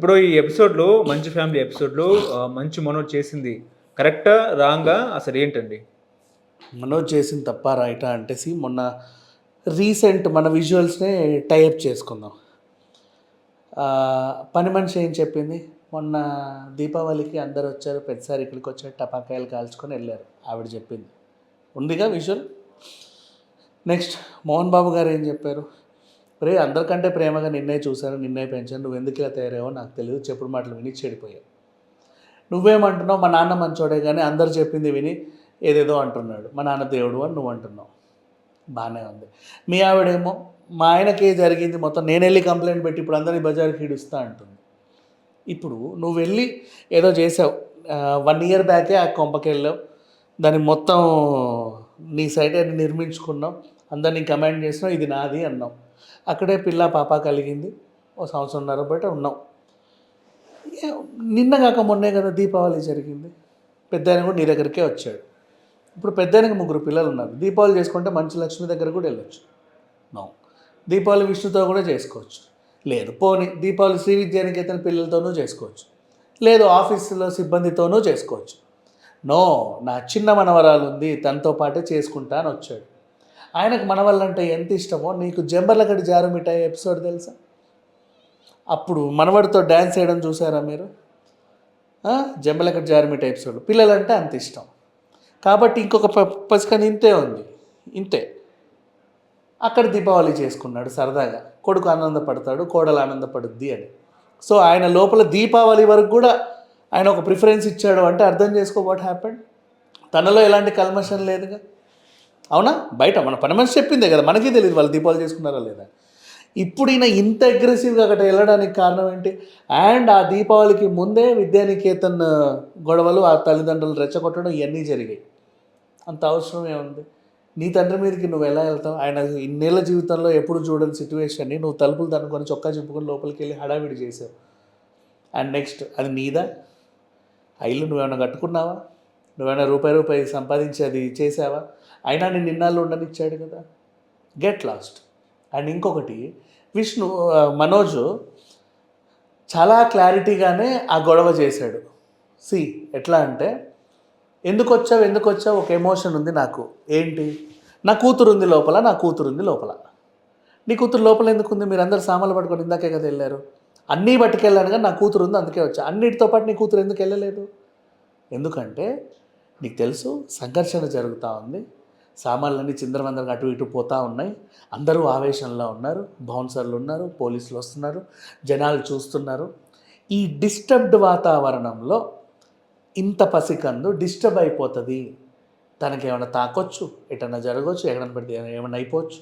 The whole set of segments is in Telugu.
ఇప్పుడు ఈ ఎపిసోడ్లో మంచి ఫ్యామిలీ ఎపిసోడ్లో మంచి మనోజ్ చేసింది. కరెక్టా రాంగా? అసలు ఏంటండి? మనోజ్ చేసింది తప్ప రైటా అంటేసి మొన్న రీసెంట్ మన విజువల్స్నే టైప్ చేసుకుందాం. పని మనిషి ఏం చెప్పింది? మొన్న దీపావళికి అందరు వచ్చారు పెద్దసారి ఇక్కడికి వచ్చారు టపాకాయలు కాల్చుకొని వెళ్ళారు ఆవిడ చెప్పింది. ఉందిగా విజువల్? నెక్స్ట్ మోహన్ బాబు గారు ఏం చెప్పారు? రే అందరికంటే ప్రేమగా నిన్నే చూశాను నిన్నే పెంచాను నువ్వు ఎందుకు ఇలా తయారావో నాకు తెలియదు చెప్పుడు మాటలు విని చెడిపోయావు. నువ్వేమంటున్నావు? మా నాన్న మంచోడే కానీ అందరు చెప్పింది విని ఏదేదో అంటున్నాడు. మా నాన్న దేవుడు అని నువ్వు అంటున్నావు. బాగానే ఉంది. మీ ఆవిడేమో మా ఆయనకి జరిగింది మొత్తం నేను వెళ్ళి కంప్లైంట్ పెట్టి ఇప్పుడు అందరినీ బజార్కి ఇడుస్తా అంటుంది. ఇప్పుడు నువ్వు వెళ్ళి ఏదో చేసావు. వన్ ఇయర్ బ్యాకే ఆ కొంపకి వెళ్ళావు. దాన్ని మొత్తం నీ సైడ్ నిర్మించుకున్నావు. అందరినీ కమాండ్ చేసినావు ఇది నాది అన్నావు. అక్కడే పిల్ల పాప కలిగింది. ఓ సంవత్సరంన్నర బయట ఉన్నాం. నిన్న కాక మొన్నే కదా దీపావళి జరిగింది. పెద్ద ఆయన కూడా నీ దగ్గరికే వచ్చాడు. ఇప్పుడు పెద్ద ఆయనకు ముగ్గురు పిల్లలు ఉన్నారు దీపావళి చేసుకుంటే మంచి లక్ష్మి దగ్గర కూడా వెళ్ళొచ్చు. నో. దీపావళి విష్ణుతో కూడా చేసుకోవచ్చు. లేదు పోనీ దీపావళి శ్రీ విద్యానికేతన పిల్లలతోనూ చేసుకోవచ్చు. లేదు ఆఫీసులో సిబ్బందితోనూ చేసుకోవచ్చు. నో నా చిన్న మనవరాలు ఉంది తనతో పాటే చేసుకుంటా అని వచ్చాడు. ఆయనకు మనవళ్ళంటే ఎంత ఇష్టమో. నీకు జంబర్లగడి జారు మిఠాయి ఎపిసోడ్ తెలుసా? అప్పుడు మనవడితో డ్యాన్స్ చేయడం చూసారా మీరు? ఆ? జంబలకట్ జారిమిట ఎపిసోడ్. పిల్లలంటే అంత ఇష్టం. కాబట్టి ఇంకొక పసికని ఇంతే ఉంది. ఇంతే. అక్కడ దీపావళి చేసుకున్నాడు సరదాగా. కొడుకు ఆనందపడతాడు కోడలు ఆనందపడుద్ది అని. సో ఆయన లోపల దీపావళి వరకు కూడా ఆయన ఒక ప్రిఫరెన్స్ ఇచ్చాడు అంటే అర్థం చేసుకో వాట్ హ్యాపెండ్ తనలో ఎలాంటి కల్మషన్ లేదుగా. అవునా? బయట మన పని మనిషి చెప్పిందే కదా మనకి తెలియదు వాళ్ళు దీపావళి చేసుకున్నారా లేదా? ఇప్పుడు ఈయన ఇంత అగ్రెసివ్గా అక్కడ వెళ్ళడానికి కారణం ఏంటి? అండ్ ఆ దీపావళికి ముందే విద్యానికేతన్ గొడవలు ఆ తల్లిదండ్రులు రెచ్చగొట్టడం ఇవన్నీ జరిగాయి. అంత అవసరం ఏముంది? నీ తండ్రి మీదకి నువ్వు ఎలా వెళ్తావు? ఆయన ఇన్నేళ్ళ జీవితంలో ఎప్పుడు చూడని సిచ్యువేషన్ని నువ్వు తలుపులు తనుకొని చొక్కా చెప్పుకొని లోపలికి వెళ్ళి హడావిడి చేసావు. అండ్ నెక్స్ట్ అది నీదా? ఆ ఇల్లు నువ్వేమైనా కట్టుకున్నావా? నువ్వేమైనా రూపాయి రూపాయి సంపాదించి అది చేసావా? అయినా నేను నిన్నాళ్ళు ఉండనిచ్చాడు కదా. గెట్ లాస్ట్ అండ్ ఇంకొకటి విష్ణు మనోజు మనోజ్ చాలా క్లారిటీగానే ఆ గొడవ చేశాడు. సి ఎట్లా అంటే ఎందుకు వచ్చావు ఎందుకు వచ్చావు ఒక ఎమోషన్ ఉంది నాకు. ఏంటి? నా కూతురు ఉంది లోపల నా కూతురు ఉంది లోపల. నీ కూతురు లోపల ఎందుకు ఉంది మీరు అందరు సామాన్లు పట్టుకొని ఇందాకే కదా వెళ్ళారు. అన్నీ పట్టుకెళ్ళాను కానీ నా కూతురు ఉంది అందుకే వచ్చా. అన్నిటితో పాటు నీ కూతురు ఎందుకు వెళ్ళలేదు? ఎందుకంటే నీకు తెలుసు సంఘర్షణ జరుగుతూ ఉంది. సామాన్లన్నీ చిందరవందరగా అటు ఇటు పోతూ ఉన్నాయి. అందరూ ఆవేశంలో ఉన్నారు. బౌన్సర్లు ఉన్నారు. పోలీసులు వస్తున్నారు. జనాలు చూస్తున్నారు. ఈ డిస్టర్బ్డ్ వాతావరణంలో ఇంత పసికందు డిస్టర్బ్ అయిపోతుంది. తనకి ఏమైనా తాకొచ్చు? ఎటన్నా జరగవచ్చు ఎక్కడన్నా పెడితే ఏమైనా అయిపోవచ్చు?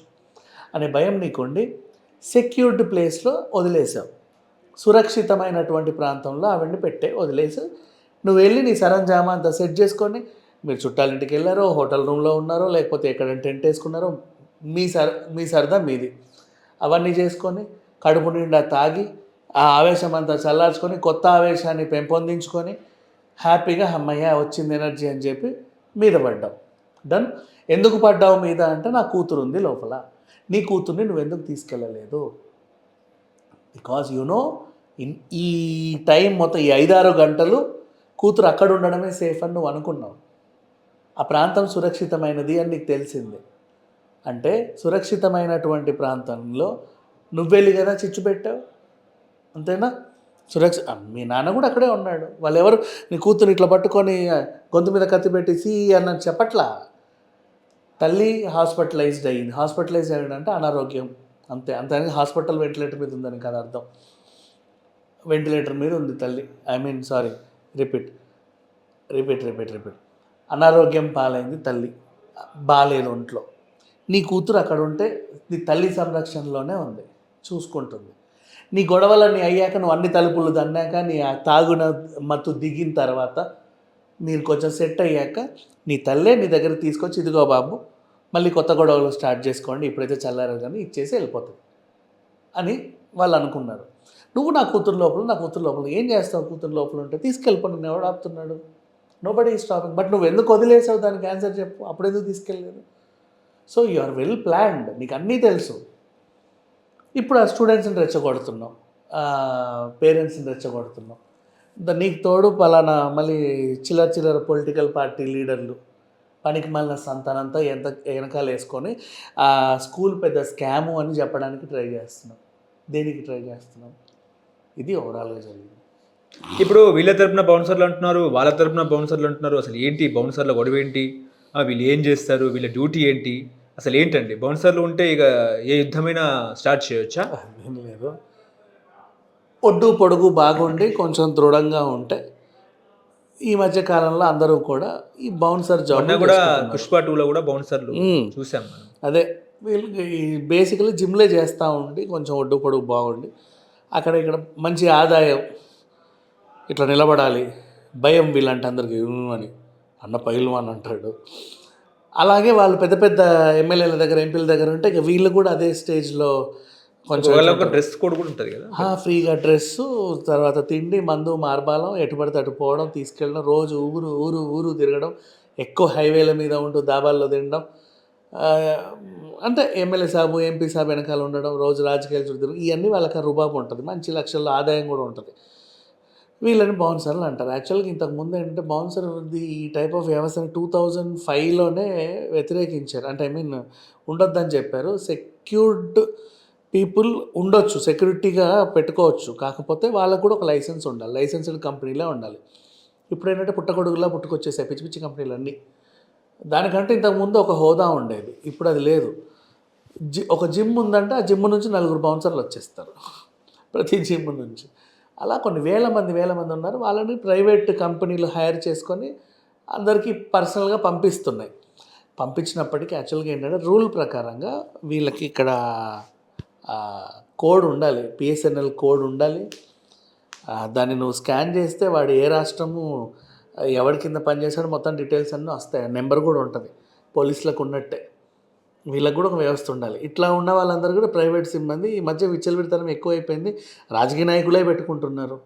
అనే భయం నీకుండి సెక్యూర్డ్ ప్లేస్లో వదిలేసావు. సురక్షితమైనటువంటి ప్రాంతంలో అవన్నీ పెట్టే వదిలేసి నువ్వు వెళ్ళి నీ సరంజామా అంతా సెట్ చేసుకొని మీరు చుట్టాలింటికి వెళ్ళారో హోటల్ రూమ్లో ఉన్నారో లేకపోతే ఎక్కడ టెంట్ వేసుకున్నారో మీ సర్ మీ సరదా మీది. అవన్నీ చేసుకొని కడుపు నిండా తాగి ఆ ఆవేశం అంతా చల్లార్చుకొని కొత్త ఆవేశాన్ని పెంపొందించుకొని హ్యాపీగా అమ్మయ్య వచ్చింది ఎనర్జీ అని చెప్పి మీద పడ్డావు. డన్ ఎందుకు పడ్డావు మీద అంటే నా కూతురు ఉంది లోపల. నీ కూతుర్ని నువ్వు ఎందుకు తీసుకెళ్ళలేదు బికాజ్ యునో ఇన్ ఈ టైం మొత్తం ఈ ఐదారు గంటలు కూతురు అక్కడ ఉండడమే సేఫ్ అని నువ్వు అనుకున్నావు. ఆ ప్రాంతం సురక్షితమైనది అని నీకు తెలిసింది. అంటే సురక్షితమైనటువంటి ప్రాంతంలో నువ్వెళ్ళి కదా చిచ్చు పెట్టావు? అంతేనా? సురక్ష మీ నాన్న కూడా అక్కడే ఉన్నాడు. వాళ్ళు ఎవరు నీ కూతురు ఇట్లా పట్టుకొని గొంతు మీద కత్తి పెట్టి సి అన్నది చెప్పట్లా? తల్లి హాస్పిటలైజ్డ్ అయ్యింది. హాస్పిటలైజ్ అయ్యాడంటే అనారోగ్యం. అంతే అంతే హాస్పిటల్ వెంటిలేటర్ మీద ఉందని కదా అర్థం. వెంటిలేటర్ మీద ఉంది తల్లి. I mean sorry repeat. Repeat repeat repeat. అనారోగ్యం పాలైంది తల్లి బాగాలేదు ఒంట్లో నీ కూతురు అక్కడ ఉంటే నీ తల్లి సంరక్షణలోనే ఉంది చూసుకుంటుంది. నీ గొడవలన్నీ అయ్యాక నువ్వు అన్ని తలుపులు దన్నాక నీ ఆ తాగున మత్తు దిగిన తర్వాత మీరు కొంచెం సెట్ అయ్యాక నీ తల్లే నీ దగ్గర తీసుకొచ్చి ఇదిగో బాబు మళ్ళీ కొత్త గొడవలు స్టార్ట్ చేసుకోండి ఇప్పుడైతే చల్లారు కానీ ఇచ్చేసి వెళ్ళిపోతుంది అని వాళ్ళు అనుకున్నారు. నువ్వు నా కూతురు లోపల నా కూతురు లోపల ఏం చేస్తావు? కూతురు లోపల ఉంటే తీసుకెళ్ళిపో నేను ఎవడు ఆపుతున్నాడు? నో బడీ స్టాపింగ్ బట్ నువ్వు ఎందుకు వదిలేసావు దానికి ఆన్సర్ చెప్పు. అప్పుడు ఎందుకు తీసుకెళ్ళలేదు? So you are well planned నీకు అన్నీ తెలుసు. ఇప్పుడు ఆ స్టూడెంట్స్ని రెచ్చగొడుతున్నావు. పేరెంట్స్ని రెచ్చగొడుతున్నావు. నీకు తోడు పలానా మళ్ళీ చిల్లర చిల్లర పొలిటికల్ పార్టీ లీడర్లు పనికి మళ్ళీ సంతానంతా ఎంత వెనకాల వేసుకొని ఆ స్కూల్ పెద్ద స్కాము అని చెప్పడానికి ట్రై చేస్తున్నాం దేనికి ట్రై చేస్తున్నాం ఇది ఓవరాల్గా జరిగింది. ఇప్పుడు వీళ్ళ తరపున బౌన్సర్లు అంటున్నారు వాళ్ళ తరపున బౌన్సర్లు అంటున్నారు. అసలు ఏంటి బౌన్సర్ల గొడవ ఏంటి? వీళ్ళు ఏం చేస్తారు? వీళ్ళ డ్యూటీ ఏంటి? అసలు ఏంటండి? బౌన్సర్లు ఉంటే ఇక ఏ యుద్ధమైనా స్టార్ట్ చేయొచ్చా? లేదు. ఒడ్డు పొడుగు బాగుండి కొంచెం దృఢంగా ఉంటే ఈ మధ్య కాలంలో అందరూ కూడా ఈ బౌన్సర్ జాబ్ కూడా పుష్ప టూలో కూడా బౌన్సర్లు. చూసాం మనం. అదే వీళ్ళకి బేసికలీ జిమ్లే చేస్తూ ఉండి కొంచెం ఒడ్డు పొడుగు బాగుండి అక్కడ ఇక్కడ మంచి ఆదాయం ఇట్లా నిలబడాలి. భయం వీళ్ళంటే అందరికి అని. అన్న పైలు అని అంటాడు. అలాగే వాళ్ళు పెద్ద పెద్ద ఎమ్మెల్యేల దగ్గర ఎంపీల దగ్గర ఉంటే ఇక వీళ్ళు కూడా అదే స్టేజ్లో కొంచెం డ్రెస్ కోడ్ కూడా ఉంటుంది కదా. ఫ్రీగా డ్రెస్సు తర్వాత తిండి మందు మార్బాలం ఎటు పడితే అటు పోవడం తీసుకెళ్ళడం రోజు ఊరు ఊరు ఊరు తిరగడం ఎక్కువ హైవేల మీద ఉంటూ దాబాల్లో తినడం అంటే ఎమ్మెల్యే సాబు ఎంపీ సాబు వెనకాల ఉండడం రోజు రాజకీయాలు తిరగడం ఇవన్నీ వాళ్ళకి రుబాబు ఉంటుంది. మంచి లక్షల్లో ఆదాయం కూడా ఉంటుంది. వీళ్ళని బౌన్సర్లు అంటారు. యాక్చువల్గా ఇంతకు ముందు ఏంటంటే బౌన్సర్ ఈ టైప్ ఆఫ్ వ్యవస్థని టూ థౌజండ్ ఫైవ్లోనే వ్యతిరేకించారు. అంటే ఐ మీన్ ఉండొద్దని చెప్పారు. సెక్యూర్డ్ పీపుల్ ఉండొచ్చు. సెక్యూరిటీగా పెట్టుకోవచ్చు. కాకపోతే వాళ్ళకు కూడా ఒక లైసెన్స్ ఉండాలి. లైసెన్స్డ్ కంపెనీలే ఉండాలి. ఇప్పుడు ఏంటంటే పుట్టగొడుగులా పుట్టుకొచ్చేసాయి. పిచ్చి పిచ్చి కంపెనీలు అన్నీ దానికంటే ఇంతకుముందు ఒక హోదా ఉండేది. ఇప్పుడు అది లేదు. జి ఒక జిమ్ ఉందంటే ఆ జిమ్ నుంచి నలుగురు బౌన్సర్లు వచ్చేస్తారు. ప్రతి జిమ్ నుంచి. అలా కొన్ని వేల మంది వేల మంది ఉన్నారు. వాళ్ళని ప్రైవేట్ కంపెనీలు హైర్ చేసుకొని అందరికీ పర్సనల్గా పంపిస్తున్నాయి. పంపించినప్పటికీ యాక్చువల్గా ఏంటంటే రూల్ ప్రకారంగా వీళ్ళకి ఇక్కడ కోడ్ ఉండాలి. పిఎస్ఎన్ఎల్ కోడ్ ఉండాలి. దాన్ని నువ్వు స్కాన్ చేస్తే వాడు ఏ రాష్ట్రము ఎవరి కింద పనిచేశాడో మొత్తం డీటెయిల్స్ అన్నీ వస్తాయి. నెంబర్ కూడా ఉంటుంది. పోలీసులకు ఉన్నట్టే. వీళ్ళకి కూడా ఒక వ్యవస్థ ఉండాలి. ఇట్లా ఉన్న వాళ్ళందరూ కూడా ప్రైవేట్ సిబ్బంది ఈ మధ్య విచ్చలవిడితనం ఎక్కువైపోయింది రాజకీయ నాయకులే పెట్టుకుంటున్నారు.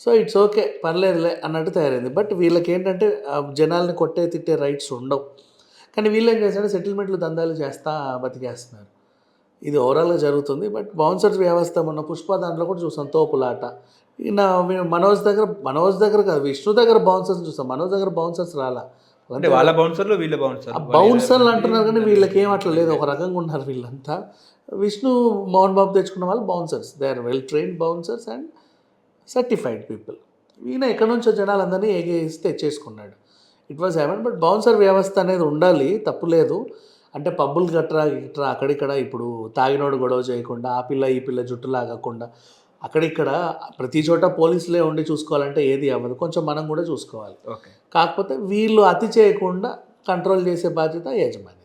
సో ఇట్స్ ఓకే పర్లేదులే అన్నట్టు తయారైంది. బట్ వీళ్ళకి ఏంటంటే జనాల్ని కొట్టే తిట్టే రైట్స్ ఉండవు. కానీ వీళ్ళు ఏం చేస్తారంటే సెటిల్మెంట్లు దందాలు చేస్తా బతికేస్తున్నారు. ఇది ఓవరాల్గా జరుగుతుంది. బట్ బౌన్సర్స్ వ్యవస్థ మొన్న పుష్ప దాంట్లో కూడా చూసాం తోపులాట. ఈయన మనోజ్ దగ్గర మనోజ్ దగ్గర కాదు విష్ణు దగ్గర బౌన్సర్స్ చూసాం మనోజ్ దగ్గర బౌన్సర్స్ రాలా. అంటే వాళ్ళ బౌన్సర్లు వీళ్ళ బౌన్సర్ బౌన్సర్లు అంటున్నారు కానీ వీళ్ళకి ఏం అట్లా లేదు. ఒక రకంగా ఉన్నారు వీళ్ళంతా. విష్ణు మోహన్ బాబు తెచ్చుకున్న వాళ్ళు bouncers they are well trained bouncers and certified people ఈయన ఎక్కడి నుంచో జనాలందరినీ ఏగేసి తెచ్చేసుకున్నాడు. It was heaven but bouncer వ్యవస్థ అనేది ఉండాలి తప్పు లేదు. అంటే పబ్బులు గట్రా ఇట్రా అక్కడిక్కడ ఇప్పుడు తాగినోడు గొడవ చేయకుండా ఆ పిల్ల ఈ పిల్ల జుట్టు లాగకుండా అక్కడిక్కడ ప్రతి చోట పోలీసులే ఉండి చూసుకోవాలంటే ఏది అవ్వదు. కొంచెం మనం కూడా చూసుకోవాలి. ఓకే. కాకపోతే వీళ్ళు అతి చేయకుండా కంట్రోల్ చేసే బాధ్యత యజమాని.